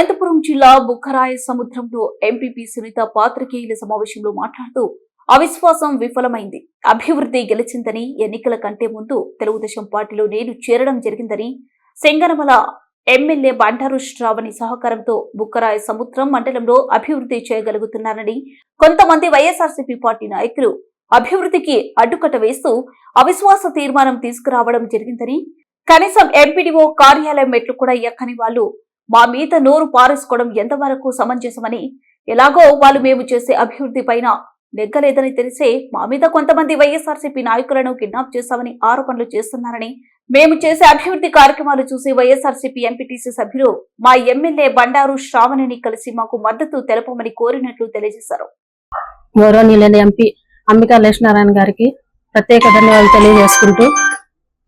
అనంతపురం జిల్లా బుక్కరాయ సముద్రంలో ఎంపీపీ సునీత పాత్రికేయుల సమావేశంలో మాట్లాడుతూ అవిశ్వాసం విఫలమైంది. అభివృద్ధి గెలిచిందని ఎన్నికల కంటే ముందు తెలుగుదేశం పార్టీలో నేను చేరడం జరిగిందని సెంగనమల ఎమ్మెల్యే బండారు శ్రావణి సహకారంతో బుక్కరాయ సముద్రం మండలంలో అభివృద్ధి చేయగలుగుతున్నారని కొంతమంది వైఎస్ఆర్సీపీ పార్టీ నాయకులు అభివృద్ధికి అడ్డుకట వేస్తూ అవిశ్వాస తీర్మానం తీసుకురావడం జరిగిందని కనీసం ఎంపీడీఓ కార్యాలయం మెట్లు కూడా ఎక్కని వాళ్ళు మా మీద నోరు పారేసుకోవడం ఎంతవరకు సమంజసమని? ఎలాగో వాళ్ళు మేము చేసే అభివృద్ధి పైన నెగ్గలేదని తెలిసే మా మీద కొంతమంది వైఎస్ఆర్సీపీ నాయకులను కిడ్నాప్ చేశామని ఆరోపణలు చేస్తున్నారని మేము చేసే అభివృద్ధి కార్యక్రమాలు చూసి వైఎస్ఆర్సీపీ ఎంపీటీసీ సభ్యులు మా ఎమ్మెల్యే బండారు శ్రావణిని కలిసి మాకు మద్దతు తెలపమని కోరినట్లు తెలియజేశారు. గౌరవనీయులైన ఎంపీ అంబికా లక్ష్మీనారాయణ గారికి ప్రత్యేక ధన్యవాదాలు తెలియజేసుకుంటూ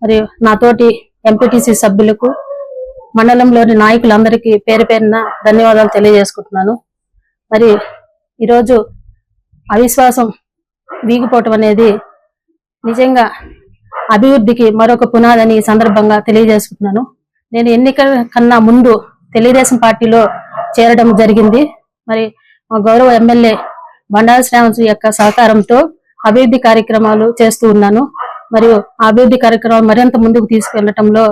మరియు నాతోటి ఎంపీటీసీ సభ్యులకు మండలంలోని నాయకులందరికీ పేరు పేరున ధన్యవాదాలు తెలియజేసుకుంటున్నాను. మరి ఈరోజు అవిశ్వాసం వీగిపోవటం అనేది నిజంగా అభివృద్ధికి మరొక పునాదని ఈ సందర్భంగా తెలియజేసుకుంటున్నాను. నేను ఎన్నికల కన్నా ముందు తెలుగుదేశం పార్టీలో చేరడం జరిగింది. మరి మా గౌరవ ఎమ్మెల్యే బండారు శ్రావణ్ యొక్క సహకారంతో అభివృద్ధి కార్యక్రమాలు చేస్తూ ఉన్నాను. మరియు అభివృద్ధి కార్యక్రమాలు మరింత ముందుకు తీసుకెళ్ళటంలో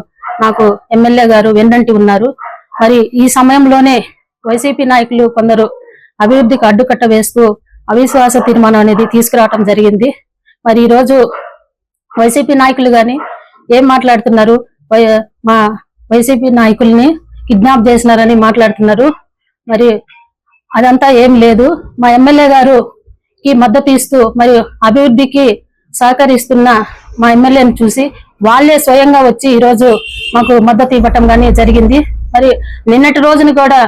నాకు ఎమ్మెల్యే గారు వెన్నంటి ఉన్నారు. మరి ఈ సమయంలోనే వైసీపీ నాయకులు కొందరు అభివృద్ధికి అడ్డుకట్ట వేస్తూ అవిశ్వాస తీర్మానం అనేది తీసుకురావటం జరిగింది. మరి ఈ రోజు వైసీపీ నాయకులు కానీ ఏం మాట్లాడుతున్నారు? వై- మా వైసీపీ నాయకుల్ని కిడ్నాప్ చేసినారని మాట్లాడుతున్నారు. మరి అదంతా ఏం లేదు. మా ఎమ్మెల్యే గారు కి మద్దతు ఇస్తూ మరియు అభివృద్ధికి సహకరిస్తున్న మా ఎమ్మెల్యేని చూసి వాళ్ళే స్వయంగా వచ్చి ఈరోజు మాకు మద్దతు ఇవ్వటం కానీ జరిగింది. మరి నిన్నటి రోజున కూడా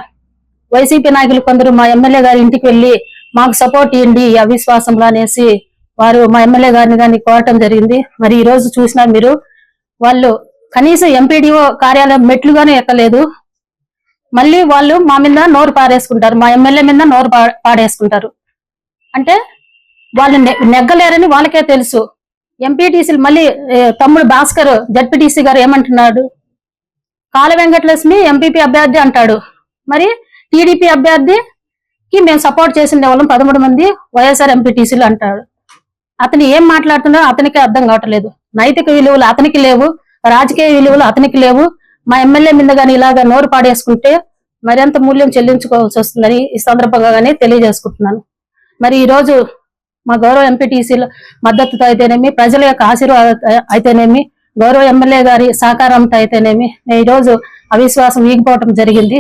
వైసీపీ నాయకులు కొందరు మా ఎమ్మెల్యే గారి ఇంటికి వెళ్ళి మాకు సపోర్ట్ ఇవ్వండి అవిశ్వాసంలో అనేసి వారు మా ఎమ్మెల్యే గారిని కానీ కోరటం జరిగింది. మరి ఈ రోజు చూసినా మీరు వాళ్ళు కనీసం ఎంపీడీఓ కార్యాలయం మెట్లుగానే ఎక్కలేదు. మళ్ళీ వాళ్ళు మా మీద నోరు పారేసుకుంటారు మా ఎమ్మెల్యే మీద నోరు పాడేసుకుంటారు. అంటే వాళ్ళు నెగ్గలేరని వాళ్ళకే తెలుసు. ఎంపీటీసీలు మళ్ళీ తమ్ముడు భాస్కర్ జడ్పీటీసీ గారు ఏమంటున్నాడు? కాల వెంకటలక్ష్మి ఎంపీపీ అభ్యర్థి అంటాడు. మరి టీడీపీ అభ్యర్థికి మేము సపోర్ట్ చేసిన వాళ్ళం పదమూడు మంది వైఎస్ఆర్ ఎంపీటీసీలు అంటాడు. అతను ఏం మాట్లాడుతున్నాడో అతనికి అర్థం కావట్లేదు. నైతిక విలువలు అతనికి లేవు రాజకీయ విలువలు అతనికి లేవు. మా ఎమ్మెల్యే మీద కానీ ఇలాగ నోరు పాడేసుకుంటే మరింత మూల్యం చెల్లించుకోవాల్సి వస్తుందని ఈ సందర్భంగా కానీ తెలియజేసుకుంటున్నాను. మరి ఈ రోజు మా గౌరవ ఎంపీటీసీల మద్దతుతో అయితేనేమి ప్రజల యొక్క ఆశీర్వాద అయితేనేమి గౌరవ ఎమ్మెల్యే గారి సహకారంతో అయితేనేమి నేను ఈ రోజు అవిశ్వాసం వీగిపోవటం జరిగింది.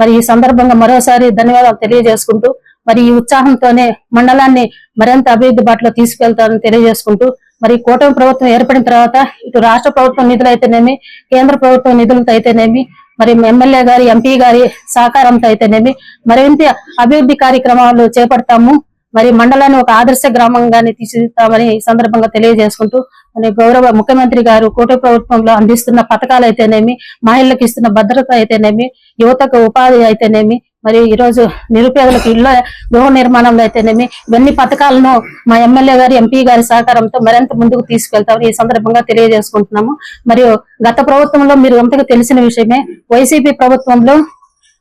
మరి ఈ సందర్భంగా మరోసారి ధన్యవాదాలు తెలియజేసుకుంటూ మరి ఈ ఉత్సాహంతోనే మండలాన్ని మరింత అభివృద్ధి బాటలో తీసుకెళ్తానని తెలియజేసుకుంటూ మరి కూటమి ప్రభుత్వం ఏర్పడిన తర్వాత ఇటు రాష్ట్ర ప్రభుత్వం నిధులు అయితేనేమి కేంద్ర ప్రభుత్వం నిధులతో అయితేనేమి మరి ఎమ్మెల్యే గారి ఎంపీ గారి సహకారంతో అయితేనేమి మరింత అభివృద్ధి కార్యక్రమాలు చేపడతాము. మరి మండలాన్ని ఒక ఆదర్శ గ్రామంగానే తీర్చిదిద్దామని ఈ సందర్భంగా తెలియజేసుకుంటూ మరి గౌరవ ముఖ్యమంత్రి గారు కూటమి ప్రభుత్వంలో అందిస్తున్న పథకాలు అయితేనేమి మహిళలకు ఇస్తున్న భద్రత అయితేనేమి యువతకు ఉపాధి అయితేనేమి మరి ఈ రోజు నిరుపేదలకు ఇళ్ళ గృహ నిర్మాణంలో అయితేనేమి ఇవన్నీ పథకాలను మా ఎమ్మెల్యే గారి ఎంపీ గారి సహకారంతో మరింత ముందుకు తీసుకెళ్తామని ఈ సందర్భంగా తెలియజేసుకుంటున్నాము. మరియు గత ప్రభుత్వంలో మీరు అంతగా తెలిసిన విషయమే వైసీపీ ప్రభుత్వంలో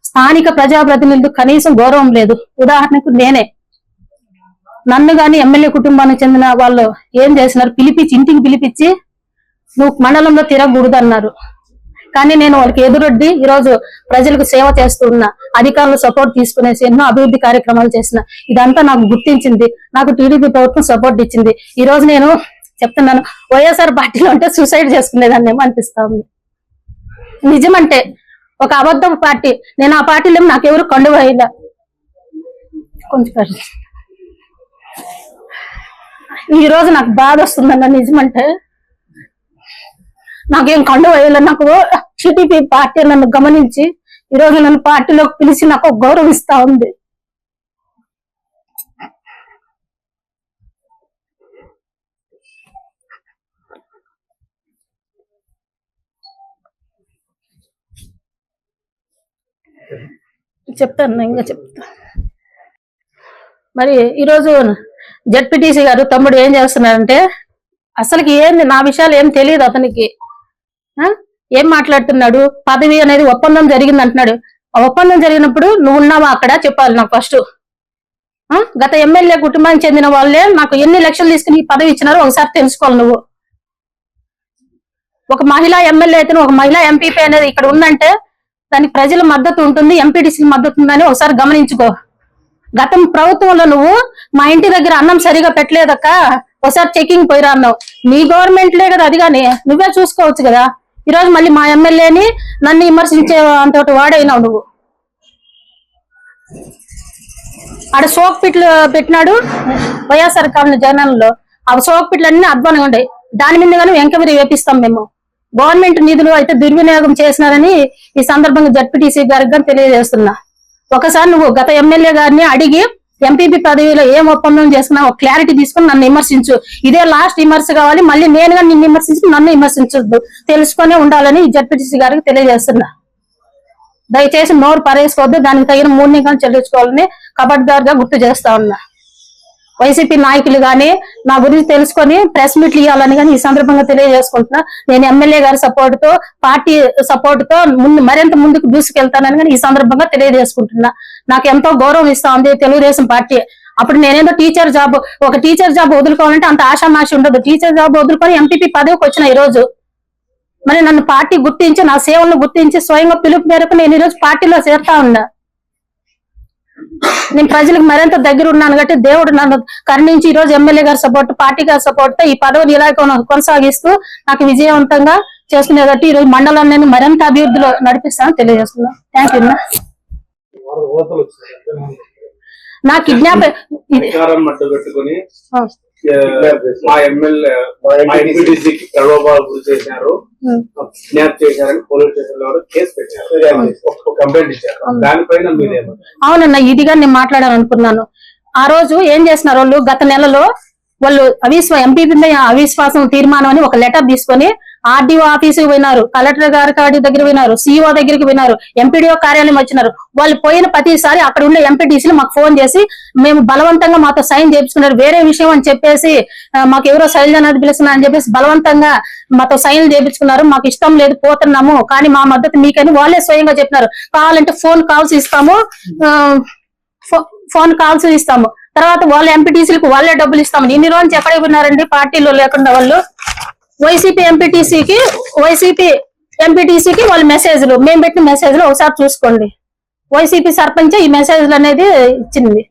స్థానిక ప్రజాప్రతినిధులు కనీసం గౌరవం లేదు. ఉదాహరణకు నేనే. నన్ను గాని ఎమ్మెల్యే కుటుంబానికి చెందిన వాళ్ళు ఏం చేసినారు? పిలిపించి ఇంటికి పిలిపించి నువ్వు మండలంలో తిరగకూడదు అన్నారు కానీ నేను వాళ్ళకి ఎదురొడ్డి ఈ రోజు ప్రజలకు సేవ చేస్తూ ఉన్నా అధికారులు సపోర్ట్ తీసుకునేసి ఎన్నో అభివృద్ధి కార్యక్రమాలు చేసిన. ఇదంతా నాకు గుర్తించింది. నాకు టీడీపీ ప్రభుత్వం సపోర్ట్ ఇచ్చింది. ఈ రోజు నేను చెప్తున్నాను వైఎస్ఆర్ పార్టీలో అంటే సూసైడ్ చేసుకునేదాన్ని ఏమో అనిపిస్తా ఉంది. నిజమంటే ఒక అబద్ధం పార్టీ నేను ఆ పార్టీలో నాకు ఎవరు కొంచెం ఈ రోజు నాకు బాధ వస్తుందన్న నిజమంటే నాకేం కండు వేయాలి. నాకు టీడీపీ పార్టీ నన్ను గమనించి ఈ రోజు నన్ను పార్టీలోకి పిలిచి నాకు గౌరవిస్తా ఉంది. చెప్తాను ఇంకా చెప్తా. మరి ఈరోజు జడ్పీటీసీ గారు తమ్ముడు ఏం చేస్తున్నారంటే అసలుకి ఏంది నా విషయాలు ఏం తెలియదు అతనికి. ఏం మాట్లాడుతున్నాడు? పదవి అనేది ఒప్పందం జరిగింది అంటున్నాడు ఆ ఒప్పందం జరిగినప్పుడు నువ్వు ఉన్నావా అక్కడ? చెప్పాలి నాకు ఫస్ట్. గత ఎమ్మెల్యే కుటుంబానికి చెందిన వాళ్ళే నాకు ఎన్ని లక్షలు తీసుకుని పదవి ఇచ్చినారో ఒకసారి తెలుసుకోవాలి నువ్వు. ఒక మహిళా ఎమ్మెల్యే అయితే ఒక మహిళా ఎంపీపీ అనేది ఇక్కడ ఉందంటే దానికి ప్రజల మద్దతు ఉంటుంది ఎంపీటీసీ మద్దతు ఉందని ఒకసారి గమనించుకో. గతం ప్రభుత్వంలో నువ్వు మా ఇంటి దగ్గర అన్నం సరిగా పెట్టలేదక్క. ఒకసారి చెకింగ్ పోయిరా అన్నావు. నీ గవర్నమెంట్లే కదా అది కానీ నువ్వే చూసుకోవచ్చు కదా. ఈ రోజు మళ్ళీ మా ఎమ్మెల్యేని నన్ను విమర్శించే అంతటి వాడైనావు నువ్వు. ఆడ సోక్ పిట్లు పెట్టినాడు వైఎస్ఆర్ కాలనీ జగనంలో ఆ సోక్ పిట్లు అన్ని అధ్వానంగా ఉండే. దాని మీద కానీ ఎంక్వైరీ వేపిస్తాం మేము. గవర్నమెంట్ నిధులు అయితే దుర్వినియోగం చేసినారని ఈ సందర్భంగా జడ్పీటీసీ గారికి కానీ తెలియజేస్తున్నా. ఒకసారి నువ్వు గత ఎమ్మెల్యే గారిని అడిగి ఎంపీపీ పదవిలో ఏం ఒప్పందం చేసుకున్నా ఒక క్లారిటీ తీసుకుని నన్ను విమర్శించు. ఇదే లాస్ట్ విమర్శ కావాలి మళ్ళీ నేనుగా నిన్ను విమర్శించి నన్ను విమర్శించొద్దు. తెలుసుకునే ఉండాలని జడ్పీటీసీ గారికి తెలియజేస్తున్నా. దయచేసి నోరు పరేసుకోవద్దు దానికి తగిన మూడు చెల్లించుకోవాలని కబడ్దారుగా గుర్తు చేస్తా ఉన్నా. వైసీపీ నాయకులు గాని నా గురించి తెలుసుకొని ప్రెస్ మీట్లు ఇవ్వాలని కానీ ఈ సందర్భంగా తెలియజేసుకుంటున్నా. నేను ఎమ్మెల్యే గారి సపోర్ట్తో పార్టీ సపోర్ట్తో ముందు మరింత ముందుకు దూసుకెళ్తానని కానీ ఈ సందర్భంగా తెలియజేసుకుంటున్నా. నాకు ఎంతో గౌరవం ఇస్తా ఉంది తెలుగుదేశం పార్టీ. అప్పుడు నేనేదో టీచర్ జాబ్ ఒక టీచర్ జాబ్ వదులుకోవాలంటే అంత ఆశామాషి ఉండదు. టీచర్ జాబ్ వదులుకొని ఎంపీపీ పదవికి వచ్చిన ఈ రోజు మరి నన్ను పార్టీ గుర్తించి నా సేవలను గుర్తించి స్వయంగా పిలుపు మేరకు నేను ఈరోజు పార్టీలో చేరుతా ఉన్నా. నేను ప్రజలకు మరింత దగ్గర ఉన్నాను కాబట్టి దేవుడు నన్ను కరుణించి ఈ రోజు ఎమ్మెల్యే గారి సపోర్ట్ పార్టీ గారి సపోర్ట్తో ఈ పదవిని ఇలా కొన- కొనసాగిస్తూ నాకు విజయవంతంగా చేసుకునేటట్టు ఈ రోజు మండలాన్ని నేను మరింత అభివృద్ధిలో నడిపిస్తానని తెలియజేస్తున్నాను. థ్యాంక్ యూ నా కిడ్నాప్ మా ఎమ్మెల్యే మా ఎంపీటీసీకి గురి చేశారు. కిడ్నాప్ చేశారని పోలీస్ స్టేషన్లో కేసు పెట్టారు. ఒక కంప్లైంట్ ఇచ్చారు. దానిపైన మీరేమో అవునన్న ఇదిగా నేను మాట్లాడాలనుకున్నాను ఆ రోజు ఏం చేసినారు వాళ్ళు? గత నెలలో వాళ్ళు అవిశ్వ ఎంపీపీ మీద అవిశ్వాసం తీర్మానం అని ఒక లెటర్ తీసుకొని ఆర్డీఓ ఆఫీసుకి పోయినారు కలెక్టర్ గారి కాడి దగ్గర పోయినారు సిఇఓ దగ్గరికి పోయినారు ఎంపీడీఓ కార్యాలయం వచ్చినారు. వాళ్ళు పోయిన ప్రతిసారి అక్కడ ఉండే ఎంపీటీసీలు మాకు ఫోన్ చేసి మేము బలవంతంగా మాతో సైన్ చేయించుకున్నారు. వేరే విషయం అని చెప్పేసి మాకు ఎవరో శైలజ నది పిలుస్తున్నా అని చెప్పేసి బలవంతంగా మాతో సైన్లు చేయించుకున్నారు. మాకు ఇష్టం లేదు పోతున్నాము కానీ మా మద్దతు మీకని వాళ్ళే స్వయంగా చెప్పినారు. కావాలంటే ఫోన్ కాల్స్ ఇస్తాము ఫోన్ కాల్స్ ఇస్తాము. తర్వాత వాళ్ళ ఎంపీటీసీలకు వాళ్ళే డబ్బులు ఇస్తాము. ఇన్ని రోజులు ఎక్కడ ఉన్నారండి పార్టీలో లేకుండా వాళ్ళు? వైసీపీ ఎంపీటీసీకి వైసీపీ ఎంపీటీసీకి వాళ్ళ మెసేజ్లు మేము పెట్టిన మెసేజ్లు ఒకసారి చూసుకోండి. వైసీపీ సర్పంచ్ ఈ మెసేజ్లు అనేది ఇచ్చింది.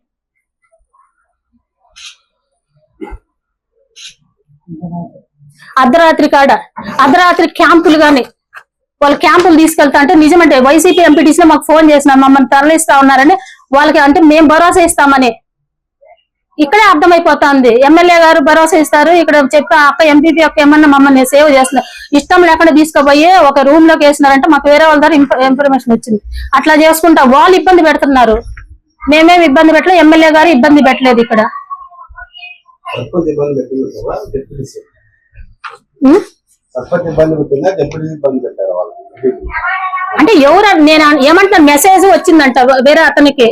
అర్ధరాత్రి కాడ అర్ధరాత్రి క్యాంపులు కానీ వాళ్ళ క్యాంపులు తీసుకెళ్తా అంటే నిజమంటే వైసీపీ ఎంపీటీసీ మాకు ఫోన్ చేసినాం మమ్మల్ని తరలిస్తా ఉన్నారని వాళ్ళకి అంటే మేము భరోసా ఇస్తామని ఇక్కడే అర్థమైపోతుంది. ఎమ్మెల్యే గారు భరోసా ఇస్తారు. ఇక్కడ చెప్పి అక్క ఎంపీపీ యొక్క ఏమన్నా మమ్మల్ని సేవ్ చేస్తున్నారు. ఇష్టం లేకుండా తీసుకుపోయి ఒక రూమ్లోకి వేసినారంటే మాకు వేరే వాళ్ళ ద్వారా ఇన్ఫ- ఇన్ఫర్మేషన్ వచ్చింది. అట్లా చేసుకుంటా వాళ్ళు ఇబ్బంది పెడుతున్నారు. మేమేం ఇబ్బంది పెట్టలేదు ఎమ్మెల్యే గారు ఇబ్బంది పెట్టలేదు ఇక్కడ. అంటే ఎవరు నేను ఏమంటున్నా మెసేజ్ వచ్చిందంట వేరే అతనికి.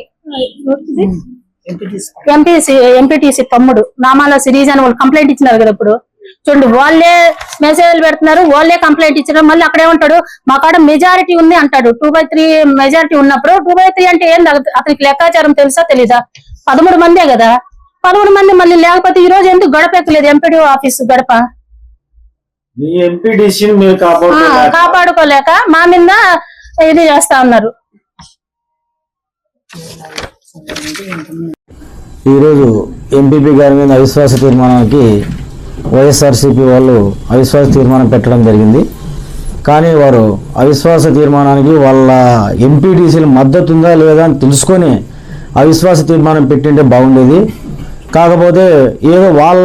ఎంపీసీ ఎంపీటీసీ తమ్ముడు. నామాల సిరీజ్ అని వాళ్ళు కంప్లైంట్ ఇచ్చినారు కదా ఇప్పుడు. చూడండి వాళ్ళే మెసేజ్లు పెడుతున్నారు వాళ్ళే కంప్లైంట్ ఇచ్చినారు. మళ్ళీ అక్కడ ఏమంటాడు? మా కాడ మెజారిటీ ఉంది అంటాడు. టూ బై త్రీ మెజారిటీ ఉన్నప్పుడు టూ బై త్రీ అంటే ఏంది? అత- అతనికి లెక్కాచారం తెలుసా తెలీదా? పదమూడు మందే కదా. పదమూడు మంది మళ్ళీ లేకపోతే ఈ రోజు ఎందుకు గడప ఎక్కలేదు ఎంపీడీ ఆఫీస్ గడప? మీ ఎంపీడీసీని మీరు ఆ, కాపాడుకోలేక కాపాడుకోలేక మా మీద ఇది చేస్తా ఉన్నారు. ఈరోజు ఎంపీపీ గారి మీద అవిశ్వాస తీర్మానానికి వైఎస్ఆర్సీపీ వాళ్ళు అవిశ్వాస తీర్మానం పెట్టడం జరిగింది. కానీ వారు అవిశ్వాస తీర్మానానికి వాళ్ళ ఎంపీటీసీల మద్దతు ఉందా లేదా అని తెలుసుకొని అవిశ్వాస తీర్మానం పెట్టింటే బాగుండేది. కాకపోతే ఏదో వాళ్ళ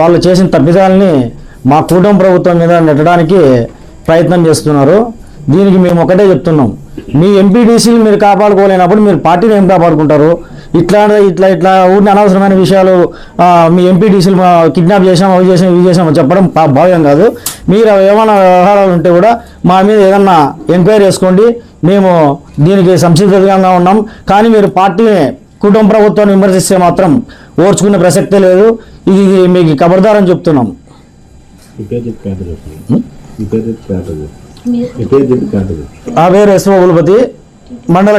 వాళ్ళు చేసిన తప్పిదాలని మా కూటమి ప్రభుత్వం మీద నెట్టడానికి ప్రయత్నం చేస్తున్నారు. దీనికి మేము ఒకటే చెప్తున్నాం. మీ ఎంపీడీసీలు మీరు కాపాడుకోలేనప్పుడు మీరు పార్టీని ఏం కాపాడుకుంటారు? ఇట్లా ఇట్లా ఇట్లా ఊరిని అనవసరమైన విషయాలు మీ ఎంపీడీసీలు కిడ్నాప్ చేసాం అవి చేసాం ఇవి చేసాం చెప్పడం భావ్యం కాదు. మీరు ఏమైనా వ్యవహారాలు ఉంటే కూడా మా మీద ఏదన్నా ఎంక్వైరీ చేసుకోండి. మేము దీనికి సంసిద్ధంగా ఉన్నాం. కానీ మీరు పార్టీని కుటుంబ ప్రభుత్వాన్ని విమర్శిస్తే మాత్రం ఓర్చుకునే ప్రసక్తే లేదు. ఇది మీకు ఖబర్దారని చెప్తున్నాం. ఆ వేరే ఎస్ఓ మండల